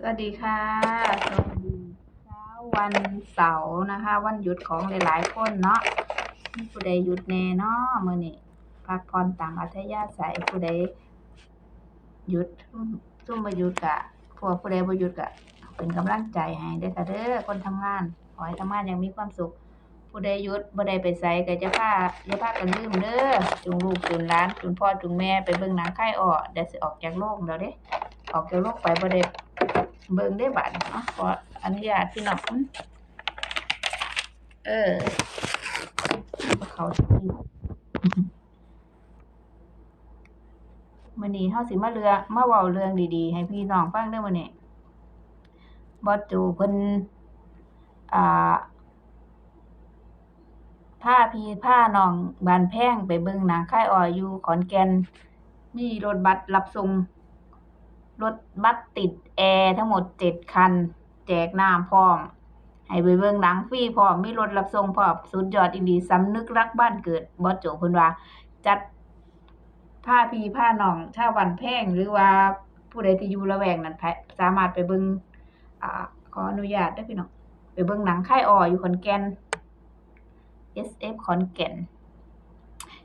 สวัสดีค่ะ สวัสดีเช้าวันเสาร์นะคะ วันหยุดของหลายๆคนเนาะผู้ใดหยุดแน่เนาะมื้อนี้พักผ่อนตามอัธยาศัยผู้ใดหยุดซุ่มมบ่หยุดกะพวกผู้ใดบ่หยุดกะเป็นกำลังใจให้เด้ค่ะเด้อคนทำงานขอให้ทำงานอย่างมีความสุข ผู้ใดหยุดบ่ได้ไปไสก็จะพาอย่าพากันลืมเด้อจูงลูกจูงหลานจูงพ่อจูงแม่ไปเบิ่งหนังคลายอ้อเดี๋ยวสิออกจากโรงแล้วเด้ออกจากโลกไปบ่ได้ เบิ่งได้บัดเนาะขออนุญาตพี่น้องเออเขาที่มื้อนี้เฮาสิมาเรือมาเว้าเรื่องดีๆ ให้พี่น้องฟังเด้อมื้อนี้บ่จูเพิ่นอ่าพาพี่พาน้องบานแพงไปเบิ่งหนังค่ายอ้ออยู่ขอนแก่นมีรถบัสรับส่ง รถบัสติดแอร์ทั้งหมดเจ็ดคัน แจกน้ำพร้อม ให้ไปเบิ่งหนังฟรีพร้อม มีรถรับส่งพร้อม สุดยอดอีหลีสำนึกรักบ้านเกิดบอสโจเพิ่นว่า จัดพาพี่พาหนองชาวบ้านแพงหรือว่าผู้ใดที่อยู่ละแวกนั้นแพะสามารถไปเบิ่งอ่าขออนุญาตเด้พี่น้องไปเบิ่งหนังค่ายอออยู่ขอนแก่น SF ขอนแก่น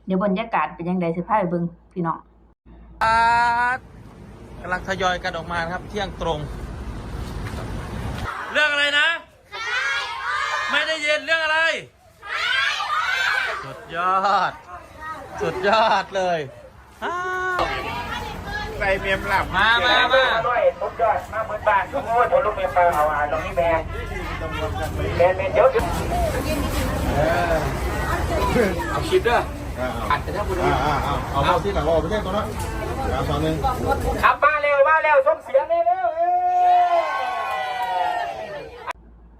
เดี๋ยวบรรยากาศเป็นจังไดสิพาไปเบิ่งพี่น้อง กำลังทยอยกันออกมานะครับ เที่ยงตรง เรื่องอะไรนะ ไม่ได้ยินเรื่องอะไร สุดยอด สุดยอดเลยอ้าวใส่เมียมหลับมามามา ด้วยทุกยอดมาบนบ้านทุกงวดบนลูกเมียเปล่าเอาอะตรงนี้แบงแบงเป็นเดี๋ยวเอาคลิปด้วยอัดแต่ถ้าคุณอ่าอ่าอ่าเอาเข้าที่หลังรอไปเช่นตัวนั้นเดี๋ยวสองหนึ่ง ขับมาเร็ว มาเร็วส่งเสียงเร็วเร็วเอ้ย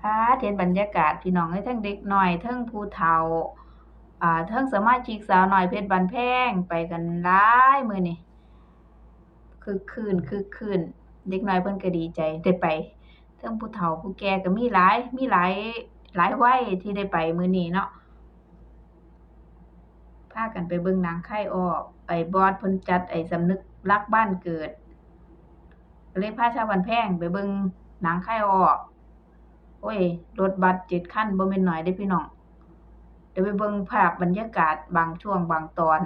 พาเห็นบรรยากาศพี่น้องเอ้ทั้งเด็กหน้อยทั้งผู้เฒ่าอ่าทั้งสมาชิกสาวหน้อยเพชรบันแพงไปกันหลายมือนี่คือคืนคือคืนเด็กน้อยเพิ่นก็ดีใจได้ไปทั้งผู้เฒ่าผู้แก่ก็มีหลายมีหลายหลายวัยที่ได้ไปมื้อนี้เนาะพากันไปเบิ่งนังค่ออกไปบอสเพิ่นจัดไอ้สำนึกรักบ้านเกิด ก็เลยพาชาวบันแพงไปเบิ่งหนังค่ออก โอ้ย รถบัสเจ็ดขั้นบ่แม่นน้อยเด้พี่น้องเดี๋ยวไปเบิ่งภาพบรรยากาศบางช่วงบางตอน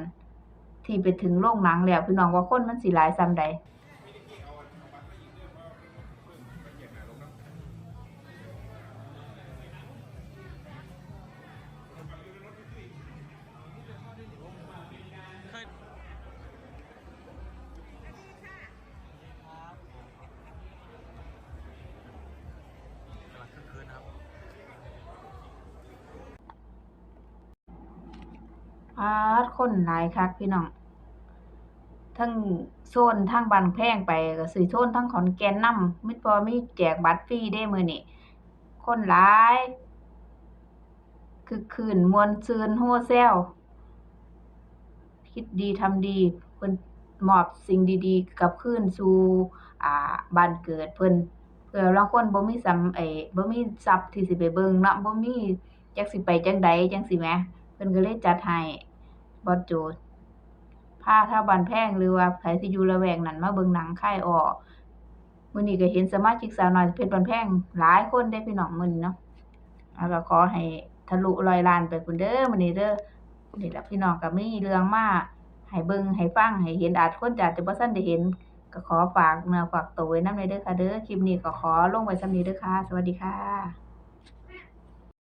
ที่ไปถึงโรงหนังแล้วพี่น้องว่าคนมันสิหลายซ้ำใด พาดคนหลายคักพี่น้องทั้งโซนทางบานแพงไปก็สิโซนทั้งขอนแก่นนำมิตรบ่มีแจกบัตรฟรีเด้มือนี้คนหลายคือคืนมวนซืนโฮแซลคิดดีทำดีเพิ่นมอบสิ่งดีๆ กับคืนสู่อ่าบ้านเกิดเพิ่นเพื่อลางคนบ่มีสำไอ้บ่มีทรัพย์ที่สิไปเบิ่งเนาะบ่มีจักสิไปจังใดจังซี้แหมเพิ่นก็เลยจัดให้ บอสโจพาชาวบ้านแพงหรือว่าไผที่อยู่ละแวกนั้นมาเบิ่งหนังคลายอ้อมื้อนี้ก็เห็นสมาชิกสาวน้อยเพชรบ้านแพงหลายคนเด้พี่น้องมื้อนี้เนาะอ่าก็ขอให้ทะลุร้อยล้านไปพุ่นเด้อมื้อนี้เด้อนี่ล่ะพี่น้องก็มีเรื่องมาให้เบิ่งให้ฟังให้เห็นอาจคนจะอาจจะบ่ทันได้เห็นก็ขอฝากเนื้อฝากตัวไว้นำเด้อค่ะเด้อคลิปนี้ก็ขอลงไว้ส่ำนี้เด้อค่ะ สวัสดีค่ะ